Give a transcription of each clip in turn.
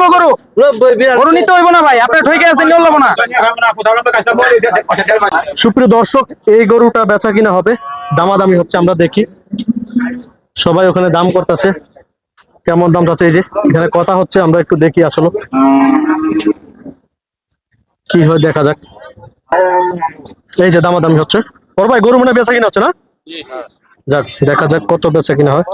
গো গরু? গরু নিতে হইব না ভাই আপনি ঠকে আছেন নিয়ে না। সুপ্রিয় দর্শক, এই গরুটা বেচা কিনা হবে? দামাদামি হচ্ছে, আমরা দেখি। সবাই ওখানে দাম করতেছে। কেমন দাম চাচ্ছে? এই যে, এখানে কথা হচ্ছে, আমরা একটু দেখি আসলে। কি হয়, দেখা যাক। এই যে, দামাদামি হচ্ছে। ওর ভাই, গরু মনে বেচা কিনা হচ্ছে না? যাক, দেখা যাক কত বেচা কিনা হয়।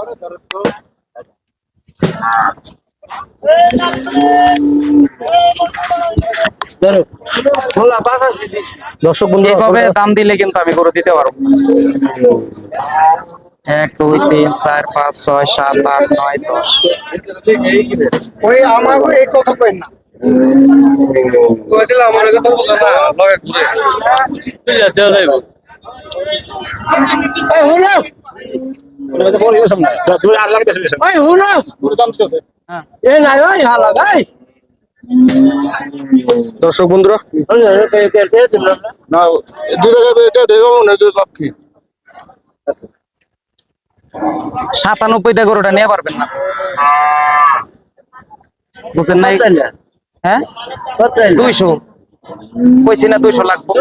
দর্শক বন্ধু এইভাবে দাম দিলে কিন্তু আমি গরু দিতে পারব। এক দুই তিন চার পাঁচ ছয় সাত আট নয় দশ। ওই আমার এই কথা কই না? দর্শক বন্ধুরা সাতানব্বইতে গরুটা নিয়ে পারবেন না। বুঝছেন নাই? হ্যাঁ? দুইশো। কইছি না দুইশো লাগবো।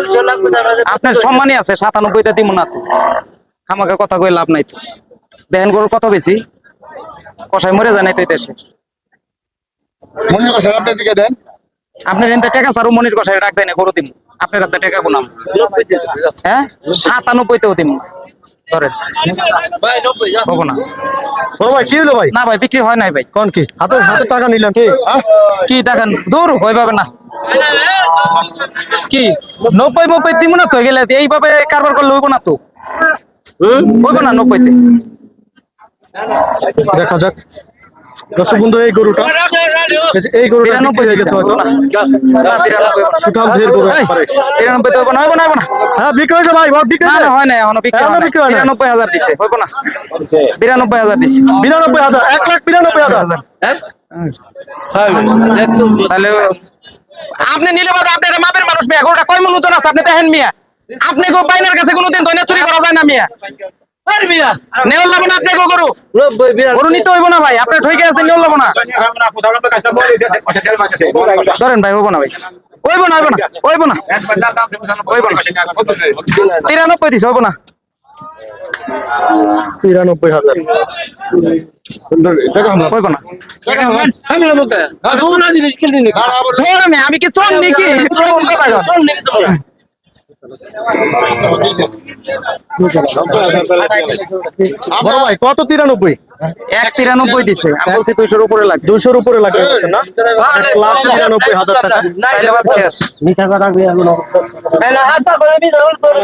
আপনার সম্মানই আছে সাতানব্বইতে দিব না তো। আমাকে কথা কই লাভ নাই তো। দেখেন গরুর কত বেশি? কষাই মরে যায় নাই তো দেশে। আপনি কিন্তু টাকা সারু মনির কষাই রাখ দেয় না গরু দিন আপনার হাতে টাকা গুনাম। হ্যাঁ? সাতানব্বইতেও দিন ধরেন। হব না। ও ভাই কি হলো ভাই? না ভাই বিক্রি হয় নাই ভাই। কোন কি? হাতে হাতে টাকা নিলাম কি? কি? টাকা? দূর হয়ে পাবে না। কি? নব্বই নব্বই দিব না তো? গেলে এইভাবে কারবার করলে হইব না তো? হইব না নব্বইতে? দেখা যাক। দর্শক বন্ধু এই গরুটা এই গরুটা বিক্রি হয়ে গেছে হয়তো। সুঠাম ধীর গরু তিরানব্বই তো হইব না না হ্যাঁ বিক্রি হয়েছে ভাই বিক্রি হয়েছে? হয় না এখনও বিক্রি হয়। বিক্রি হয়? বিরানব্বই হাজার দিছে হইব না। বিরানব্বই হাজার দিছে। বিরানব্বই হাজার এক লাখ বিরানব্বই হাজার। তাহলে আপনি নিলে বাদ আপনি মাপের মানুষ মিয়া গরুটা কয় মন ওজন আছে আপনি দেখেন মিয়া। আপনি গো বাইনার কাছে কোনোদিন দইনা চুরি করা যায় না মিয়া। নেওয়ার লাগবে না আপনি গরু? গরু নিতে হইব না ভাই আপনি ঠকে আছেন নেওয়ার লাগবে না। ধরেন ভাই হইব না ভাই। হইব না হইব না হইব না। তিরানব্বই দিছে হইব না। তিরানব্বই হাজার। হইব না। ধরেন আমি কি চল নাকি। বড় ভাই কত তিরানব্বই? এক তিরানব্বই দিছে। আমি বলছি দুইশোর উপরে লাগবে। দুইশোর উপরে লাগবে বলছেন না? এক লাখ তিরানব্বই হাজার টাকা। তাইলে আবার শেষ।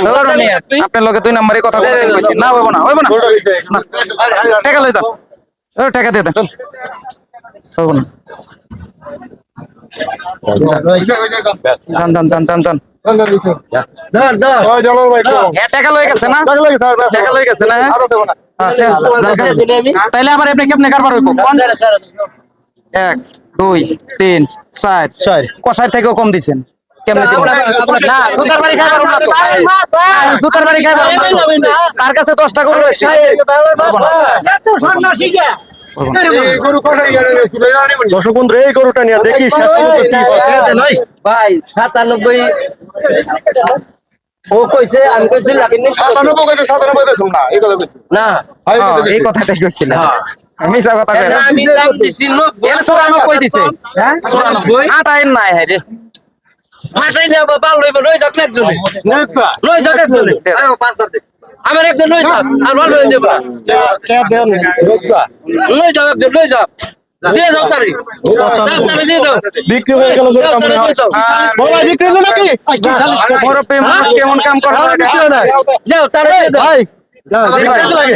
ধরুন মিয়া, আপনার লগে দুই নম্বরে কথা বলতে কইছি। না হইব না হইব না। না। টাকা লই যান টাকা দিয়ে দেন। হইব না। যান যান যান যান যান হ্যাঁ, হ্যাঁ, আবার আপনি কেমনে কারবার হইব এক দুই তিন চার চার। কষাই থেকেও কম দিছেন। তার কাছে দশটা পারব না। দর্শক বন্ধু এই গরুটা নিয়ে দেখি ভাই সাতানব্বই ও কইছে আমি কইছি লাকিনি না হ্যাঁ, এই কথাটাই কইছিলাম মিছা কথা কই না। আমি দাম দিছি নব্বই এর দিছে হ্যাঁ চুরানব্বই আটাই নাই হ্যাঁ রে ফাটাই বাবা লইব লই যাক লই একজনে আয়ো পাঁচ হাতে আমার একজন লই যাক আর ভালো হয়ে যাবা লই যাও একজন লই যাও। দিয়ে যাও তারি। তারি দিয়ে দাও বিক্রি হয়ে গেল গরুটা মনে হয়। বড় ভাই বিক্রি হলো নাকি? বরফে মানুষ কেমন কাম করে হ্যাঁ, বিক্রি হয় নাই। যাও তারি দিয়ে দাও ভাই লাগে?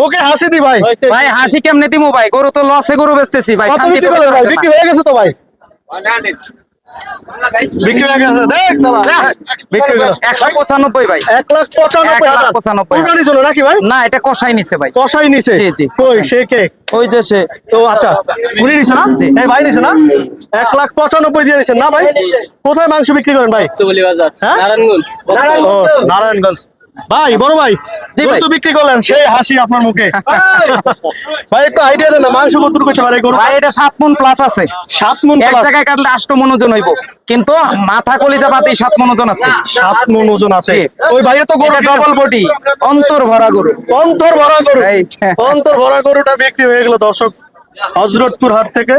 মুখে হাসি দি ভাই। ভাই হাসি কেমনে দিমু ভাই? গরু তো লসে গরু বেচতেছি ভাই বিক্রি হয়ে গেছে তো ভাই? বিক্রি হয়ে গেছে। দেখ চালা। না। বিক্রি ভাই। লাখ হাজার। নাকি ভাই? এটা কষাই নিছে ভাই। কষাই নিছে? জি, জি। কই সে কে? ওই যে সে। তো আচ্ছা। উনি নিছে না? এই ভাই নিছে না? এক লাখ পঁচানব্বই দিয়ে নিছেন না ভাই? কোথায় মাংস বিক্রি করেন ভাই? তো বাজার হ্যাঁ? নারায়ণগঞ্জ। ভাই বড় ভাই গরু তো বিক্রি করলেন সেই হাসি আপনার মুখে। ভাই একটু আইডিয়া দেন না মাংস কত করতে পারে গরু ভাই এটা সাত মন প্লাস আছে। সাত মন এক জায়গায় কাটলে আষ্ট মন ওজন হইব। কিন্তু মাথা কলিজা পাতি সাত মন ওজন আছে। সাত মন ওজন আছে। ওই ভাই তো গরু ডবল বডি অন্তর ভরা গরু। অন্তর ভরা গরু। অন্তর ভরা গরুটা বিক্রি হয়ে গেল দর্শক। হজরতপুর হাট থেকে।